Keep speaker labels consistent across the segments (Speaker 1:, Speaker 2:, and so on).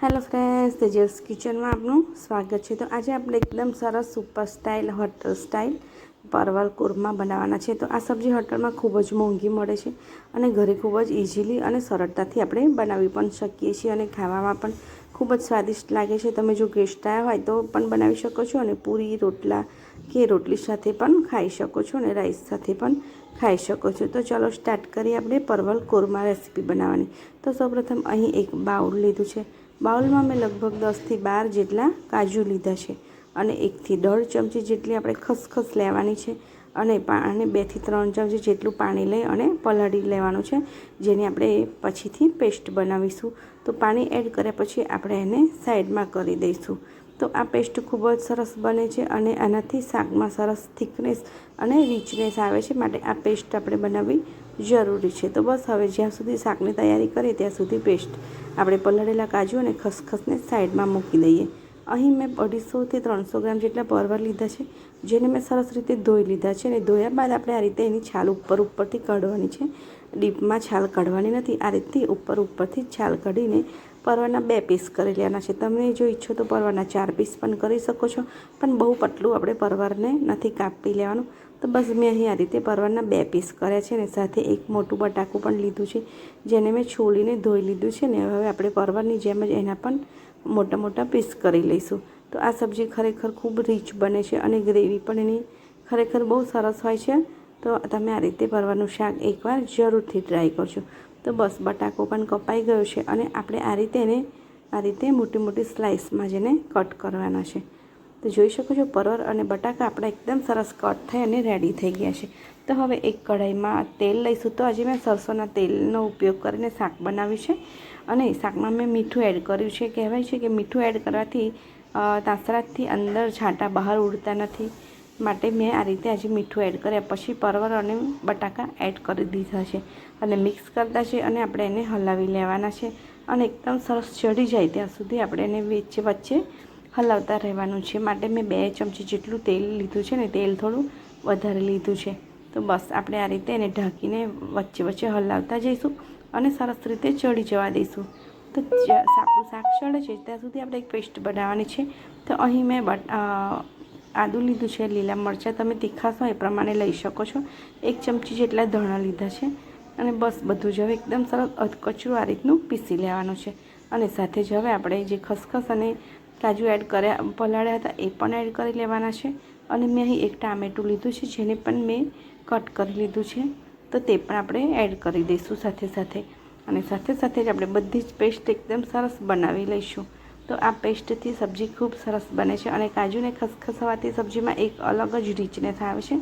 Speaker 1: Hello friends, Tejas કિચનમાં આપનું સ્વાગત છે. તો આજે આપણે એકદમ સરસ સુપર સ્ટાઇલ, હોટલ સ્ટાઇલ પરવલ કુરમા બનાવવાના છે. તો આ સબ્જી હોટલમાં ખૂબ જ મોંઘી મળે છે અને ઘરે ખૂબ જ ઇઝીલી અને સરળતાથી આપણે બનાવી પણ શકીએ છીએ અને ખાવામાં પણ ખૂબ જ સ્વાદિષ્ટ લાગે છે. તમે જો ગેસ્ટ આવ્યા હોય તો પણ બનાવી શકો છો અને પૂરી રોટલા કે રોટલી સાથે પણ ખાઈ શકો છો અને રાઈસ સાથે પણ ખાઈ શકો છો. તો ચલો સ્ટાર્ટ કરીએ આપણે પરવલ કોરમા રેસીપી બનાવવાની. તો સૌપ્રથમ અહીં એક બાઉલ લીધું છે. બાઉલમાં મેં લગભગ દસથી બાર જેટલા કાજુ લીધા છે અને એકથી દોઢ ચમચી જેટલી આપણે ખસખસ લેવાની છે અને પાણી બેથી ત્રણ ચમચી જેટલું પાણી લઈ અને પલાળી લેવાનું છે, જેની આપણે પછીથી પેસ્ટ બનાવીશું. તો પાણી એડ કર્યા પછી આપણે એને સાઈડમાં કરી દઈશું. તો આ પેસ્ટ ખૂબ જ સરસ બને છે અને આનાથી શાકમાં સરસ થિકનેસ અને રિચનેસ આવે છે, માટે આ પેસ્ટ આપણે બનાવવી જરૂરી છે. તો બસ હવે જ્યાં સુધી શાકની તૈયારી કરીએ ત્યાં સુધી પેસ્ટ. આપણે પલાળેલા કાજુ અને ખસખસને સાઈડમાં મૂકી દઈએ. અહીં મેં અઢીસોથી ત્રણસો ગ્રામ જેટલા પરવર લીધા છે, જેને મેં સરસ રીતે ધોઈ લીધા છે અને ધોયા બાદ આપણે આ રીતે એની છાલ ઉપર ઉપરથી કાઢવાની છે. ડીપમાં છાલ કાઢવાની નથી, આ રીતથી ઉપર ઉપરથી છાલ કાઢીને પરવાના બે પીસ કરી લેવાના છે. તમે જો ઈચ્છો તો પરવાના ચાર પીસ પણ કરી શકો છો, પણ બહુ પતલું આપણે પરવારને નથી કાપી લેવાનું. તો બસ મેં અહીં આ રીતે પરવારના બે પીસ કર્યા છે ને સાથે એક મોટું બટાકું પણ લીધું છે, જેને મેં છોલીને ધોઈ લીધું છે ને હવે આપણે પરવારની જેમ જ એના પણ મોટા મોટા પીસ કરી લઈશું. તો આ સબ્જી ખરેખર ખૂબ રીચ બને છે અને ગ્રેવી પણ એની ખરેખર બહુ સરસ હોય છે. તો તમે આ રીતે પરવાનું શાક એકવાર જરૂરથી ટ્રાય કરજો. તો બસ, બટાકો પણ કપાઈ ગયો છે અને આપણે આ રીતે એને, આ રીતે મોટી મોટી સ્લાઇસમાં જેને કટ કરવાના છે. તો જોઈ શકો છો પરવર અને બટાકા આપણા એકદમ સરસ કટ થઈ અને રેડી થઈ ગયા છે. તો હવે એક કઢાઈમાં તેલ લઈશું. તો આજે મેં સરસોના તેલનો ઉપયોગ કરીને શાક બનાવ્યું છે અને શાકમાં મેં મીઠું એડ કર્યું છે. કહેવાય છે કે મીઠું એડ કરવાથી તાસરાતથી અંદર છાંટા બહાર ઉડતા નથી. માટે મેં આ રીતે આજે મીઠું એડ કર્યા. પછી પરવર અને બટાકા એડ કરી દીધા છે અને મિક્સ કરતા છે અને આપણે એને હલાવી લેવાના છે. અને એકદમ સરસ ચડી જાય ત્યાં સુધી આપણે એને વચ્ચે વચ્ચે હલાવતા રહેવાનું છે. માટે મેં બે ચમચી જેટલું તેલ લીધું છે ને તેલ થોડું વધારે લીધું છે. તો બસ આપણે આ રીતે એને ઢાંકીને વચ્ચે વચ્ચે હલાવતા જઈશું અને સરસ રીતે ચડી જવા દઈશું. તો સાપું શાક ચડે છે ત્યાં સુધી આપણે એક પેસ્ટ બનાવવાની છે. તો અહીં મેં આદું લીધું છે, લીલા મરચાં તમે તીખાશ એ પ્રમાણે લઈ શકો છો. એક ચમચી જેટલા ધણા લીધા છે અને બસ બધું જ હવે એકદમ સરસ અધકચરું આ રીતનું પીસી લેવાનું છે. અને સાથે જ હવે આપણે જે ખસખસ અને કાજુ એડ કર્યા, પલાળ્યા હતા એ પણ એડ કરી લેવાના છે. અને મેં અહીં એક ટામેટું લીધું છે, જેને પણ મેં કટ કરી લીધું છે. તો તે પણ આપણે એડ કરી દઈશું સાથે સાથે. અને સાથે સાથે જ આપણે બધી જ પેસ્ટ એકદમ સરસ બનાવી લઈશું. તો આ પેસ્ટથી સબ્જી ખૂબ સરસ બને છે અને કાજુને ખસખસ હોવાથી સબ્જીમાં એક અલગ જ રીચનેસ આવે છે,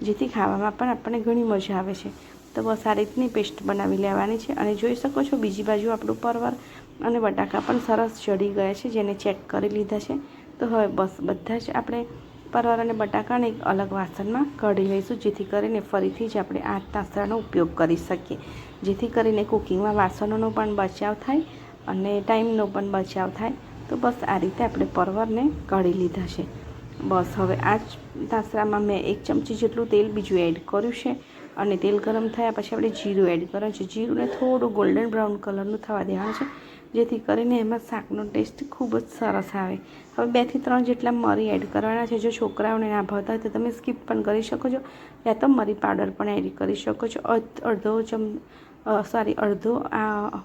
Speaker 1: જેથી ખાવામાં પણ આપણને ઘણી મજા આવે છે. તો બસ આ રીતની પેસ્ટ બનાવી લેવાની છે અને જોઈ શકો છો બીજી બાજુ આપણું પરવર અને બટાકા પણ સરસ ચડી ગયા છે, જેને ચેક કરી લીધા છે. તો હવે બસ બધા જ આપણે પરવર અને બટાકાને એક અલગ વાસણમાં કાઢી લઈશું, જેથી કરીને ફરીથી જ આપણે આ તાસરાનો ઉપયોગ કરી શકીએ. જેથી કરીને કુકિંગમાં વાસણોનો પણ બચાવ થાય અને ટાઈમનો પણ બચાવ થાય. તો બસ આ રીતે આપણે પરવરને કાઢી લીધા છે. બસ, હવે આ જ તાસરામાં મેં એક ચમચી જેટલું તેલ બીજું એડ કર્યું છે અને તેલ ગરમ થયા પછી આપણે જીરું એડ કરવાનું છે. જીરુંને થોડું ગોલ્ડન બ્રાઉન કલરનું થવા દેવાનું છે, જેથી કરીને એમાં શાકનો ટેસ્ટ ખૂબ જ સરસ આવે. હવે બેથી ત્રણ જેટલા મરી એડ કરવાના છે. જો છોકરાઓને ના ભાવતા હોય તો તમે સ્કીપ પણ કરી શકો છો, યા તો મરી પાવડર પણ એડ કરી શકો છો. અડધો ચમ સોરી અડધો, આ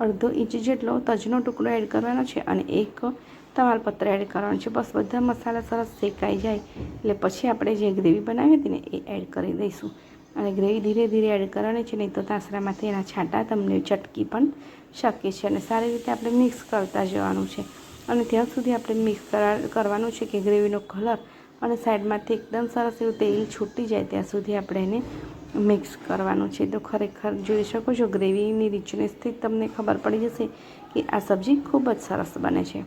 Speaker 1: અડધો ઇંચ જેટલો તજનો ટુકડો એડ કરવાનો છે અને એક તમાલપત્ર એડ કરવાનું છે. બસ બધા મસાલા સરસ શેકાઈ જાય એટલે પછી આપણે જે ગ્રેવી બનાવી હતી ને એ એડ કરી દઈશું. અને ગ્રેવી ધીરે ધીરે એડ કરવાની છે, નહીં તો તાસરામાંથી એના છાંટા તમને ચટકી પણ શકે છે અને સારી રીતે આપણે મિક્સ કરતા જવાનું છે. અને ત્યાં સુધી આપણે મિક્સ કરવાનું છે કે ગ્રેવીનો કલર અને સાઈડમાંથી એકદમ સરસ એવું તેલ છૂટી જાય ત્યાં સુધી આપણે એને મિક્સ કરવાનું છે. તો ખરેખર જોઈ શકો છો ગ્રેવીની રિચનેસથી તમને ખબર પડી જશે કે આ સબ્જી ખૂબ જ સરસ બને છે.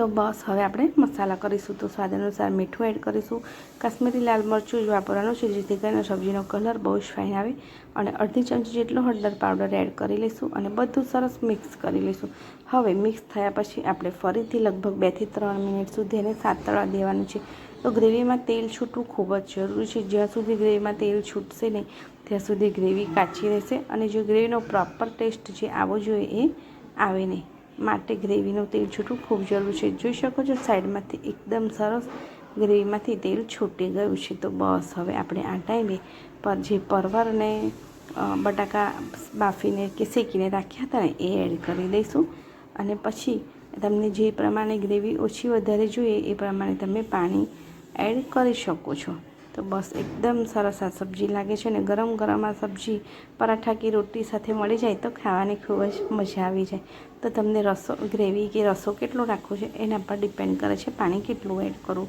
Speaker 1: તો બસ, હવે આપણે મસાલા કરીશું તો સ્વાદ અનુસાર મીઠું એડ કરીશું. કાશ્મીરી લાલ મરચું જ વાપરવાનું છે, જેથી કરીને સબ્જીનો કલર બહુ જ ફાઇન આવે. અને અડધી ચમચી જેટલો હળદર પાવડર એડ કરી લઈશું અને બધું સરસ મિક્સ કરી લઈશું. હવે મિક્સ થયા પછી આપણે ફરીથી લગભગ બેથી ત્રણ મિનિટ સુધી એને સાતળવા દેવાનું છે. તો ગ્રેવીમાં તેલ છૂટવું ખૂબ જ જરૂરી છે. જ્યાં સુધી ગ્રેવીમાં તેલ છૂટશે નહીં, ત્યાં સુધી ગ્રેવી કાચી રહેશે અને જો ગ્રેવીનો પ્રોપર ટેસ્ટ જે આવવો જોઈએ એ આવે નહીં. માટે ગ્રેવીનું તેલ છૂટવું ખૂબ જરૂરી છે. જોઈ શકો છો, સાઈડમાંથી એકદમ સરસ ગ્રેવીમાંથી તેલ છૂટી ગયું છે. તો બસ, હવે આપણે આ ટાઈમે પર જે પરવર ને બટાકા બાફીને કે શેકીને રાખ્યા હતા ને, એ એડ કરી દઈશું. અને પછી તમને જે પ્રમાણે ગ્રેવી ઓછી વધારે જોઈએ, એ પ્રમાણે તમે પાણી એડ કરી શકો છો. તો બસ એકદમ સરસ આ સબ્જી લાગે છે અને ગરમ ગરમ આ સબ્જી પરાઠા કે રોટી સાથે મળી જાય તો ખાવાની ખૂબ જ મજા આવી જાય. તો તમને રસો, ગ્રેવી કે રસો કેટલો રાખવો છે એના પર ડિપેન્ડ કરે છે પાણી કેટલું એડ કરવું.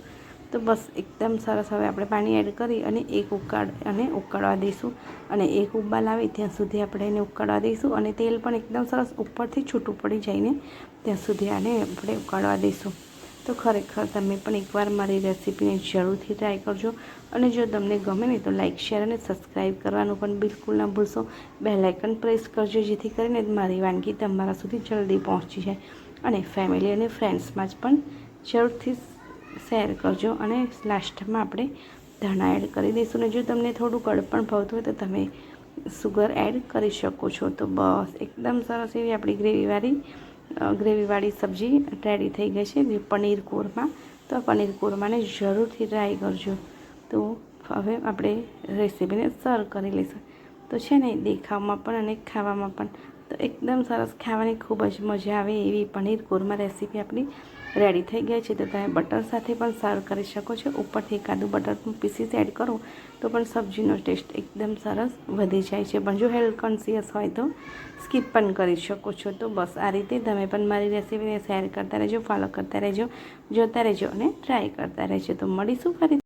Speaker 1: તો બસ એકદમ સરસ હવે આપણે પાણી એડ કરી અને એક ઉકાળ, અને ઉકાળવા દઈશું. અને એક ઉબાલ આવે ત્યાં સુધી આપણે એને ઉકાળવા દઈશું અને તેલ પણ એકદમ સરસ ઉપરથી છૂટું પડી જાય ને ત્યાં સુધી આને આપણે ઉકાળવા દઈશું. તો ખરેખર તમે પણ એકવાર મારી રેસીપીને જરૂરથી ટ્રાય કરજો. અને જો તમને ગમે ને તો લાઇક શેર અને સબસ્ક્રાઈબ કરવાનું પણ બિલકુલ ના ભૂલશો. બે લાઇકન પ્રેસ કરજો, જેથી કરીને મારી વાનગી તમારા સુધી જલ્દી પહોંચી જાય. અને ફેમિલી અને ફ્રેન્ડ્સમાં જ પણ જરૂરથી શેર કરજો. અને લાસ્ટમાં આપણે ધાણા એડ કરી દઈશું. અને જો તમને થોડું કડપણ ભાવતું હોય તો તમે સુગર એડ કરી શકો છો. તો બસ, એકદમ સરસ એવી આપણી ગ્રેવીવાળી ગ્રેવીવાળી સબ્જી રેડી થઈ ગઈ છે પનીર કોરમા. તો આ પનીર કોરમાને જરૂરથી ટ્રાય કરજો. તો હવે આપણે રેસીપીને સર્વ કરી લઈશું. તો છે ને, દેખાવમાં પણ અને ખાવામાં પણ તો એકદમ સરસ ખાવાની ખૂબ જ મજા આવે એવી પનીર કોરમા રેસીપી આપણી રેડી થઈ ગઈ છે. તો તમે બટર સાથે પણ સર્વ કરી શકો છો. ઉપરથી એકાદું બટરનું પીસીસ એડ કરો તો પણ સબ્જીનો ટેસ્ટ એકદમ સરસ વધી જાય છે. પણ જો હેલ્થ કોન્સિયસ હોય તો સ્કીપ પણ કરી શકો છો. તો બસ આ રીતે તમે પણ મારી રેસીપીને શેર કરતા રહેજો ફોલો કરતા રહેજો, જોતા રહેજો અને ટ્રાય કરતા રહેજો. તો મળીશું ફરી